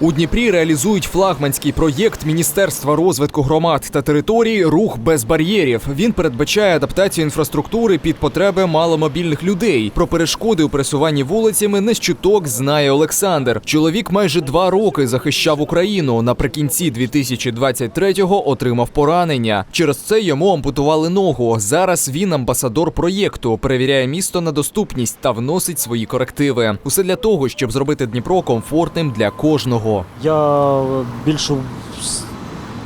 У Дніпрі реалізують флагманський проєкт Міністерства розвитку громад та територій Рух без бар'єрів. Він передбачає адаптацію інфраструктури під потреби маломобільних людей. Про перешкоди у пересуванні вулицями не з чуток знає Олександр. Чоловік майже два роки захищав Україну. Наприкінці 2023-го отримав поранення. Через це йому ампутували ногу. Зараз він амбасадор проєкту, перевіряє місто на доступність та вносить свої корективи. Усе для того, щоб зробити Дніпро комфортним для кожного. Я більше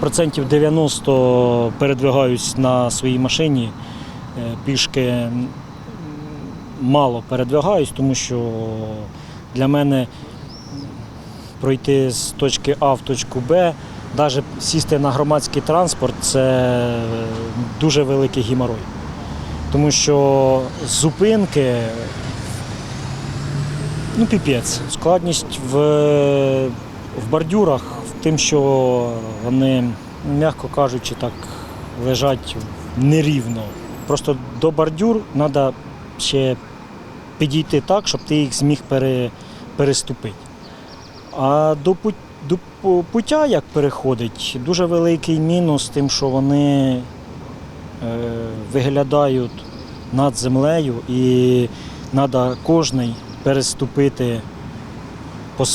процентів 90 передвигаюсь на своїй машині. Е, Пішки мало передвигаюсь, тому що для мене пройти з точки А в точку Б, навіть сісти на громадський транспорт це дуже великий геморой. Тому що зупинки Ну, піпець. Складність в, в бордюрах тим, що вони, м'яко кажучи, так лежать нерівно. Просто до бордюр треба ще підійти так, щоб ти їх зміг пере, переступити. А до, до пу- пуття, як переходить, дуже великий мінус тим, що вони е, виглядають над землею і треба кожний переступити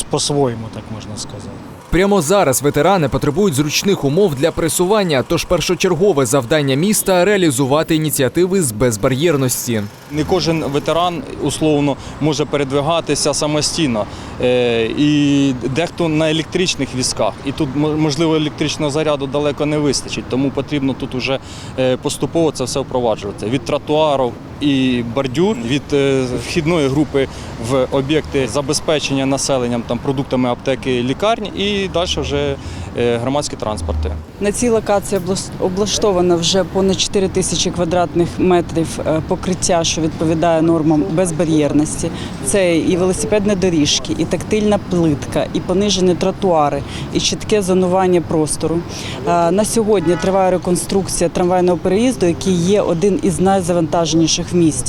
по-своєму, так можна сказати. Прямо зараз ветерани потребують зручних умов для пересування, тож першочергове завдання міста реалізувати ініціативи з безбар'єрності. Не кожен ветеран условно може передвигатися самостійно. Е, І дехто на електричних візках. І тут мо- можливо електричного заряду далеко не вистачить, тому потрібно тут уже е, поступово це все впроваджувати. Від тротуарів і бордюр, від е, вхідної групи в об'єкти забезпечення населенням там продуктами аптеки, лікарні і далі вже е, громадські транспорти. На цій локації облаштовано вже понад 4 тисячі квадратних метрів е, покриття, що відповідає нормам безбар'єрності. Це і велосипедні доріжки, і тактильна плитка, і понижені тротуари, і чітке зонування простору. На сьогодні триває реконструкція трамвайного переїзду, який є один із найзавантаженіших в місті.